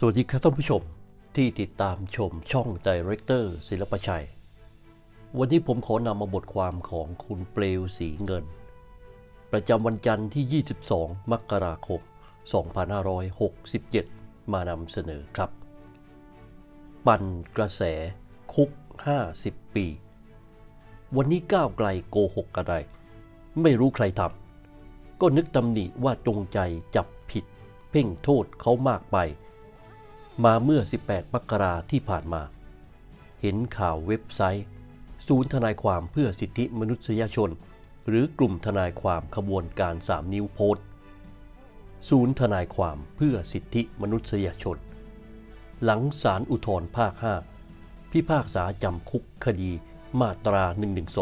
สวัสดีครับท่านผู้ชมที่ติดตามชมช่องดีเรคเตอร์ศิลปชัย วันนี้ผมขอนำมาบทความของคุณเปลวสีเงิน ประจำวันจันทร์ที่ 22 มกราคม 2567 มานำเสนอครับ ปั่นกระแสคุก 50 ปี วันนี้ก้าวไกลโกหกอะไร ไม่รู้ใครทำก็นึกตำหนิว่าจงใจจับผิด เพ่งโทษเขามากไป มาเมื่อ 18 มกราที่ผ่านมา เห็นข่าวเว็บไซต์ ศูนย์ทนายความเพื่อสิทธิมนุษยชน หรือกลุ่มทนายความขบวนการ 3 นิ้วโพสต์ศูนย์ทนายความเพื่อสิทธิมนุษยชน หลังศาลอุทธรภาค 5 พิพากษาจำคุกคดีมาตรา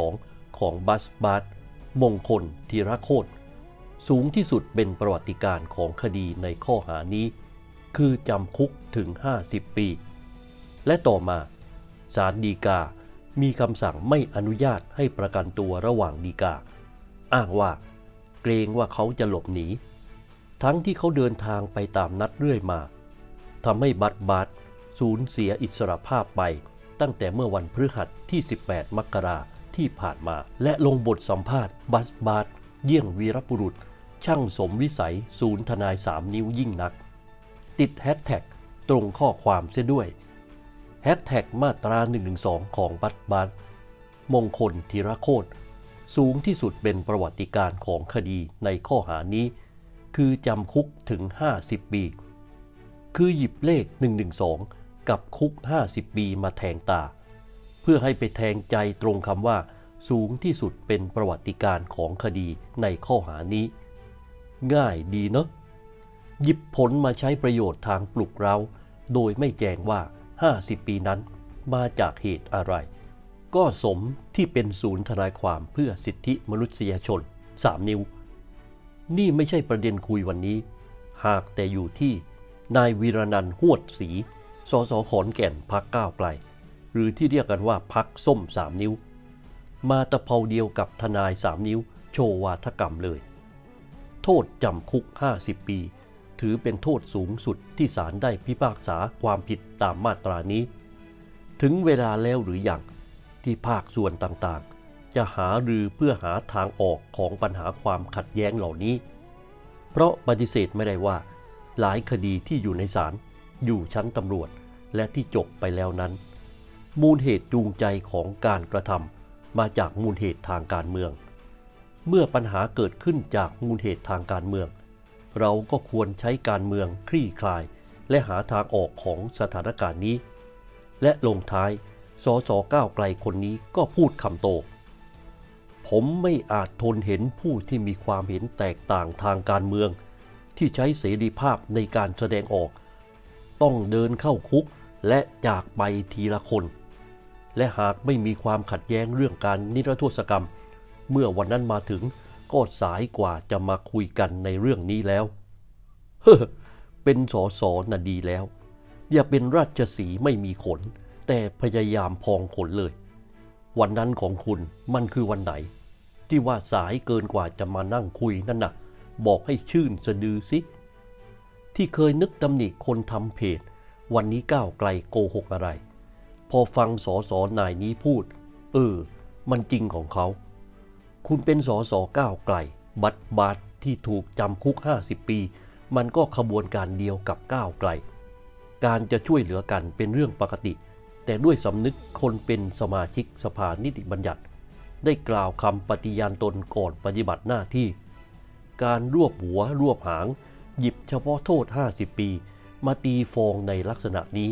112 ของบัสบาร์มงคลธีรโคตสูงที่สุดเป็นประวัติการของคดีในข้อหานี้ คือจำคุกถึง 50 ปี และต่อมาศาลฎีกา มีคำสั่งไม่อนุญาตให้ประกันตัวระหว่างฎีกา อ้างว่า เกรงว่าเขาจะหลบหนี ทั้งที่เขาเดินทางไปตามนัดเรื่อยมาทำให้บัตบัตสูญเสียอิสรภาพไป ตั้งแต่เมื่อวันพฤหัสที่ 18 มกราที่ผ่านมา และลงบทสัมภาษณ์บัสบาตเยี่ยงวีรบุรุษ ช่างสมวิสัยศูนย์ทนายสามนิ้วยิ่งนัก ติดแฮชแท็กตรงข้อความเสียด้วยแฮชแท็กมาตรา 112 ของบัตบัตมงคลธีรโคตรสูงที่สุดเป็นประวัติการของคดีในข้อหานี้ คือจำคุกถึง 50 ปี คือหยิบเลข 112 กับคุก 50 ปีมาแทงตา เพื่อให้ไปแทงใจตรงคำว่า สูงที่สุดเป็นประวัติการของคดีในข้อหานี้ ง่ายดีเนาะ หยิบผลมาใช้ประโยชน์ทางปลุกเรา โดยไม่แจ้งว่า 50 ปีนั้นมาจากเหตุอะไร ก็สมที่เป็นศูนย์ทนายความเพื่อสิทธิมนุษยชน 3 นิ้ว นี่ไม่ใช่ประเด็นคุยวันนี้ หากแต่อยู่ที่นายวีรนันท์หวดศรีสสขอนแก่นพักก้าวไกลหรือที่เรียกกันว่าพักส้ม3นิ้ว มาตะเภาเดียวกับทนาย3นิ้ว โชวาทกรรมเลย โทษจำคุก 50 ปี ถือเป็นโทษสูงสุดที่ศาลได้พิพากษาความผิดตามมาตรานี้ ถึงเวลาแล้วหรืออยังที่ภาคส่วนต่างๆ จะหารือเพื่อหาทางออกของปัญหาความขัดแย้งเหล่านี้ เพราะปฏิเสธไม่ได้ว่า หลายคดีที่อยู่ในศาลอยู่ชั้นตำรวจและที่จบไปแล้วนั้น มูลเหตุจูงใจของการกระทำมาจากมูลเหตุทางการเมือง เมื่อปัญหาเกิดขึ้นจากมูลเหตุทางการเมือง เราก็ควรใช้การเมืองคลี่คลาย และหาทางออกของสถานการณ์นี้ และลงท้ายสสก้าวไกลคนนี้ก็พูดคำโต ผมไม่อาจทนเห็นผู้ที่มีความเห็นแตกต่างทางการเมือง ที่ใช้เสรีภาพในการแสดงออก ต้องเดินเข้าคุกและจากไปทีละคน และหากไม่มีความขัดแย้งเรื่องการนิรโทษกรรม เมื่อวันนั้นมาถึง ก็สายกว่าจะมาคุยกันในเรื่องนี้แล้ว เฮ้อ เป็นสอสอน่ะดีแล้ว อย่าเป็นราชสีไม่มีขน แต่พยายามพองขนเลย วันนั้นของคุณมันคือวันไหน ที่ว่าสายเกินกว่าจะมานั่งคุยนั่นน่ะ บอกให้ชื่นสะดือสิ ที่เคยนึกตำหนิคนทำเพจ วันนี้ก้าวไกลโกหกอะไร พอฟังสอสอนายนี้พูด เออ มันจริงของเขา คุณเป็นสอสอก้าวไกล บัตรบาทที่ถูกจำคุก 50 ปี มันก็ขบวนการเดียวกับก้าวไกล การจะช่วยเหลือกันเป็นเรื่องปกติ แต่ด้วยสำนึกคนเป็นสมาชิกสภานิติบัญญัติ ได้กล่าวคำปฏิญาณตนก่อนปฏิบัติหน้าที่ การรวบหัวรวบหาง หยิบเฉพาะโทษ 50 ปี มาตีฟองในลักษณะนี้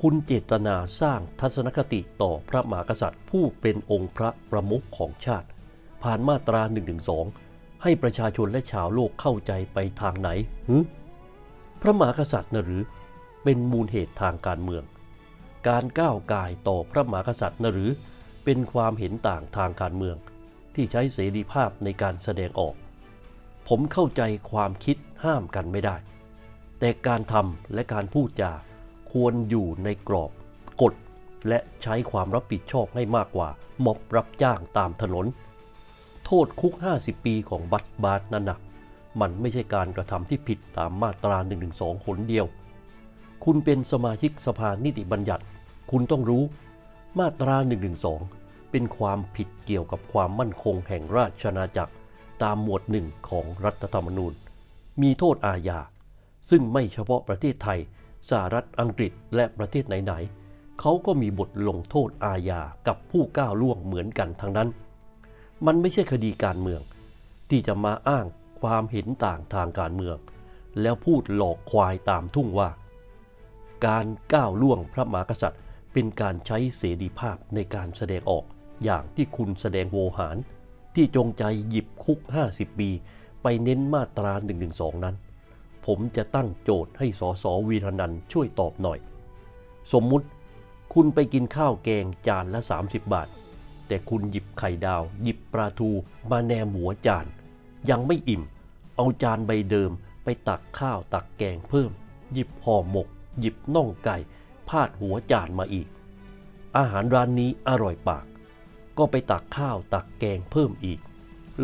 คุณเจตนาสร้างทัศนคติต่อพระมหากษัตริย์ผู้เป็นองค์พระประมุขของชาติ ผ่านมาตรา112ให้ประชาชนและชาวโลกเข้าใจไปทางไหนหึพระมหากษัตริย์นะหรือเป็นมูลเหตุทางการเมือง การก้าวกายต่อพระมหากษัตริย์นะหรือเป็นความเห็นต่างทางการเมือง ที่ใช้เสรีภาพในการแสดงออก ผมเข้าใจความคิดห้ามกันไม่ได้ แต่การทำและการพูดจาควรอยู่ในกรอบ กฎ และใช้ความรับผิดชอบให้มากกว่าม็อบรับจ้างตามถนน โทษคุก 50 ปีของบัตบาทนั่นนะมันไม่ใช่การกระทำที่ผิดตามมาตรา112หนเดียว คุณเป็นสมาชิกสภานิติบัญญัติ คุณต้องรู้ มาตรา112เป็นความผิดเกี่ยวกับความมั่นคงแห่งราชอาณาจักรตามหมวดหนึ่งของรัฐธรรมนูญ มีโทษอาญา ซึ่งไม่เฉพาะประเทศไทย สหรัฐอังกฤษและประเทศไหนๆเขาก็มีบทลงโทษอาญากับผู้ก้าวล่วงเหมือนกันทั้งนั้น มันไม่ใช่คดีการเมือง ที่จะมาอ้างความเห็นต่างทางการเมือง แล้วพูดหลอกควายตามทุ่งว่า การก้าวล่วงพระมหากษัตริย์ เป็นการใช้เสรีภาพในการแสดงออกอย่างที่คุณแสดงโวหาร ที่จงใจหยิบคุก 50 ปี ไปเน้นมาตรา112นั้น ผมจะตั้งโจทย์ให้สสวีรนันช่วยตอบหน่อย สมมุติคุณไปกินข้าวแกงจานละ 30 บาท แต่คุณหยิบไข่ดาว หยิบปลาทูมาแนมหัวจาน ยังไม่อิ่ม เอาจานใบเดิมไปตักข้าวตักแกงเพิ่ม หยิบห่อหมก หยิบน่องไก่ พาดหัวจานมาอีก อาหารร้านนี้อร่อยปาก ก็ไปตักข้าวตักแกงเพิ่มอีก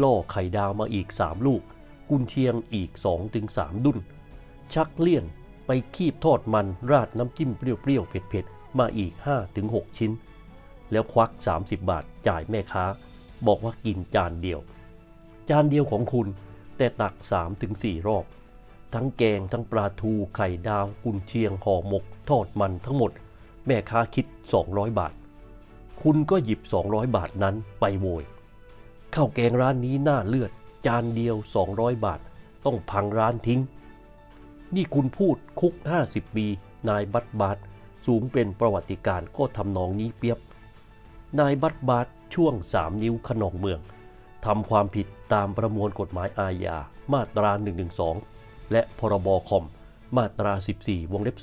ล่อไข่ดาวมาอีกสามลูก กุนเชียงอีกสองถึงสามดุนชักเลี่ยนไปคีบทอดมันราดน้ำจิ้มเปรี้ยวๆเผ็ดๆมาอีก5-6 ชิ้น แล้วควัก 30 บาทจ่ายแม่ค้า บอกว่ากินจานเดียว จานเดียวของคุณแต่ตัก 3-4 รอบ ทั้งแกงทั้งปลาทูไข่ดาวกุนเชียงห่อหมก ทอดมันทั้งหมด แม่ค้าคิด 200 บาท คุณก็หยิบ 200 บาทนั้นไปโวยข้าวแกงร้านนี้น่าเลือด จานเดียว 200 บาท ต้องพังร้านทิ้ง นี่คุณพูดคุก 50 ปี นายบัตบาทสูงเป็นประวัติการก็ทำนองนี้เปียบ นายบัตบาทช่วง 3 นิ้วขนองเมืองทำความผิดตามประมวลกฎหมายอาญามาตรา 112 และพรบคอม มาตรา 14 วงเล็บ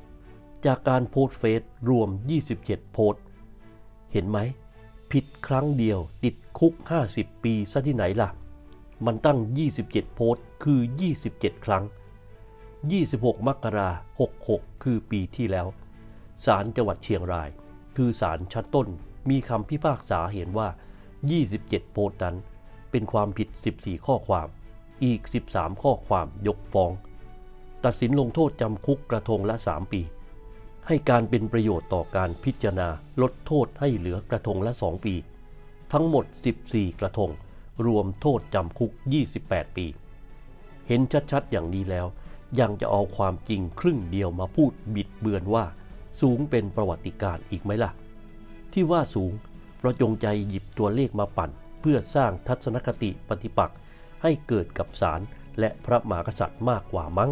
3 จากการโพสเฟซรวม 27 โพสเห็นไหม ผิดครั้งเดียวติดคุก 50 ปีซะที่ไหนล่ะ มันตั้ง 27 โพสคือ 27 ครั้ง 26 มกราคม66 คือปีที่แล้ว ศาลจังหวัดเชียงราย คือศาลชั้นต้น มีคำพิพากษาเห็นว่า 27 โพสต์นั้น เป็นความผิด 14 ข้อความ อีก 13 ข้อความยกฟ้อง ตัดสินลงโทษจำคุกกระทงละ 3 ปี ให้การเป็นประโยชน์ต่อการพิจารณาลดโทษให้เหลือกระทงละ 2 ปี ทั้งหมด 14 กระทง รวมโทษจำคุก 28 ปี เห็นชัดๆ อย่างนี้แล้ว ยังจะเอาความจริงครึ่งเดียวมาพูดบิดเบือนว่าสูงเป็นประวัติการอีกไหมล่ะ ที่ว่าสูงเพราะจงใจหยิบตัวเลขมาปั่น เพื่อสร้างทัศนคติปฏิปักษ์ให้เกิดกับศาลและพระมหากษัตริย์มากกว่ามั้ง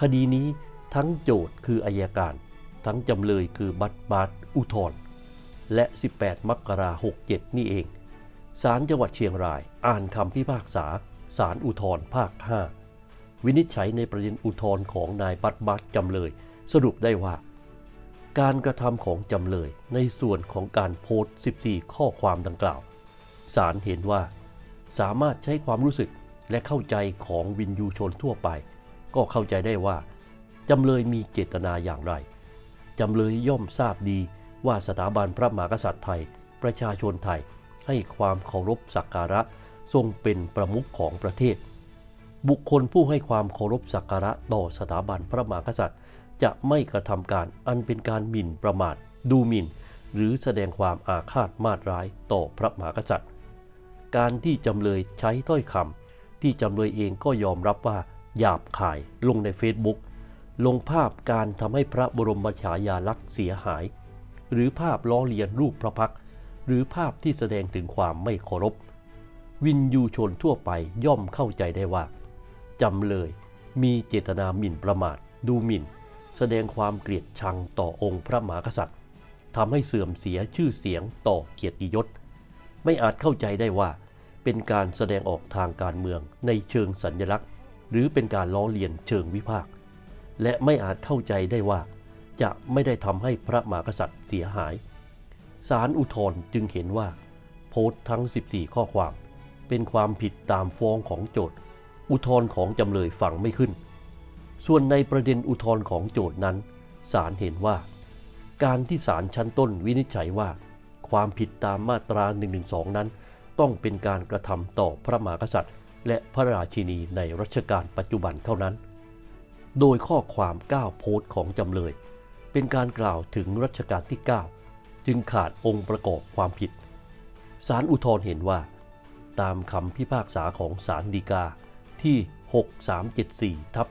คดีนี้ทั้งโจทย์คืออายการ ทั้งจำเลยคือบัตรบาทอุทธรและ 18 มกราคม67 นี่เอง ศาลจังหวัดเชียงรายอ่านคำพิพากษา ศาลอุทธรภาค 5 วินิจฉัยในประเด็นอุทธรณ์ของนายบัตรบัตรจำเลย สรุปได้ว่า การกระทำของจำเลยในส่วนของการโพสต์ 14 ข้อความดังกล่าว ศาลเห็นว่า สามารถใช้ความรู้สึกและเข้าใจของวินยูชนทั่วไป ก็เข้าใจได้ว่า จำเลยมีเจตนาอย่างไร จำเลยย่อมทราบดีว่าสถาบันพระมหากษัตริย์ไทย ประชาชนไทย ให้ความเคารพสักการะ ทรงเป็นประมุขของประเทศ บุคคลผู้ให้ความเคารพสักการะต่อสถาบันพระมหากษัตริย์ จะไม่กระทำการอันเป็นการหมิ่นประมาท ดูหมิ่น หรือแสดงความอาฆาตมาตร้ายต่อพระมหากษัตริย์ การที่จำเลยใช้ถ้อยคำที่จำเลยเองก็ยอมรับว่าหยาบคายลงในเฟซบุ๊กลงภาพการทำให้พระบรมฉายาลักษณ์เสียหาย หรือภาพล้อเลียนรูปพระพัก หรือภาพที่แสดงถึงความไม่เคารพ วินยูชนทั่วไปย่อมเข้าใจได้ว่า จำเลยมีเจตนาหมิ่นประมาท ดูหมิ่น แสดงความเกลียดชังต่อองค์พระมหากษัตริย์ทำให้เสื่อมเสียชื่อเสียงต่อเกียรติยศ ไม่อาจเข้าใจได้ว่า เป็นการแสดงออกทางการเมืองในเชิงสัญลักษณ์ หรือเป็นการล้อเลียนเชิงวิพากษ์และไม่อาจเข้าใจได้ว่า จะไม่ได้ทำให้พระมหากษัตริย์เสียหายศาลอุทธรจึงเห็นว่า โพสต์ทั้ง 14 ข้อความ เป็นความผิดตามฟ้องของโจทย์ อุทธรของจำเลยฟังไม่ขึ้น ส่วนในประเด็นอุทธรณ์ของโจทย์นั้นศาลเห็นว่า การที่ศาลชั้นต้นวินิจฉัยว่า ความผิดตามมาตรา 112 นั้น ต้องเป็นการกระทำต่อพระมหากษัตริย์ และพระราชินีในรัชกาลปัจจุบันเท่านั้น โดยข้อความ9โพสต์ของจำเลย เป็นการกล่าวถึงรัชกาลที่ 9 จึงขาดองค์ประกอบความผิดศาลอุทธรณ์เห็นว่า ตามคำพิพากษาของศาลฎีกาที่ 6374ทับ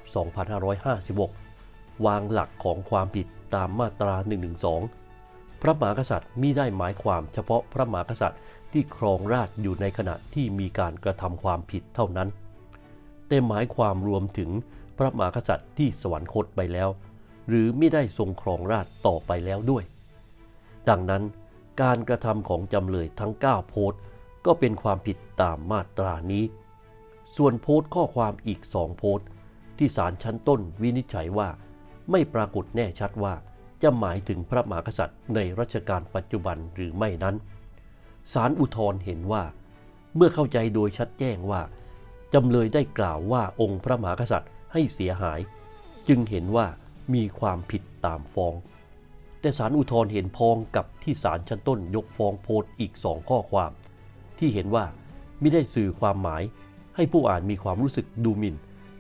2556 วางหลักของความผิดตามมาตรา 112 พระมหากษัตริย์มิได้หมายความเฉพาะพระมหากษัตริย์ที่ครองราชอยู่ในขณะที่มีการกระทำความผิดเท่านั้น แต่หมายความรวมถึงพระมหากษัตริย์ที่สวรรคตไปแล้ว หรือไม่ได้ทรงครองราชต่อไปแล้วด้วย ดังนั้นการกระทำของจำเลยทั้ง 9 โพสก็เป็นความผิดตามมาตรานี้ ส่วนโพสต์ข้อความอีกสองโพสต์ ที่ศาลชั้นต้นวินิจฉัยว่า ไม่ปรากฏแน่ชัดว่าจะหมายถึงพระมหากษัตริย์ในรัชกาลปัจจุบันหรือไม่นั้นศาลอุทธรเห็นว่า เมื่อเข้าใจโดยชัดแจ้งว่าจำเลยได้กล่าวว่าองค์พระมหากษัตริย์ให้เสียหาย จึงเห็นว่ามีความผิดตามฟ้อง แต่ศาลอุทธรเห็นพ้องกับที่ศาลชั้นต้นยกฟ้องโพสต์อีกสองข้อความ ที่เห็นว่าไม่ได้สื่อความหมาย ให้ผู้อ่านมีความรู้สึกดูหมิ่น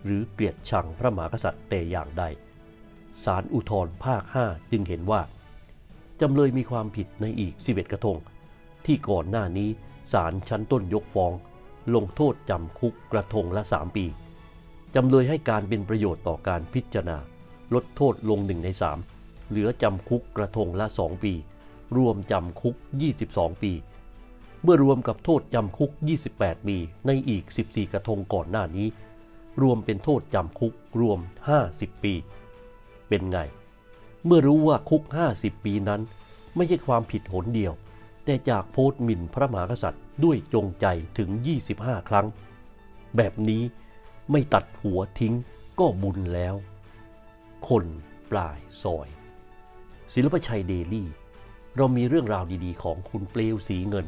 หรือเกลียดชังพระมหากษัตริย์แต่อย่างใดศาลอุทธรณ์ภาค 5 จึงเห็นว่า จำเลยมีความผิดในอีก 11 กระทง ที่ก่อนหน้านี้ศาลชั้นต้นยกฟ้อง ลงโทษจำคุกกระทงละ 3 ปี จำเลยให้การเป็นประโยชน์ต่อการพิจารณา ลดโทษลงหนึ่งใน 3 เหลือจำคุกกระทงละ 2 ปี รวมจำคุก 22 ปี เมื่อรวมกับโทษจำคุก 28 ปีในอีก 14 กระทงก่อนหน้านี้ รวมเป็นโทษจำคุกรวม 50 ปี เป็นไง เมื่อรู้ว่าคุก 50 ปีนั้น ไม่ใช่ความผิดหนเดียว แต่จากโพสต์หมิ่นพระมหากษัตริย์ด้วยจงใจถึง 25 ครั้ง แบบนี้ไม่ตัดหัวทิ้งก็บุญแล้ว คนปลายซอย ศิลปชัยเดลี่ เรามีเรื่องราวดีๆ ของคุณเปลวสีเงิน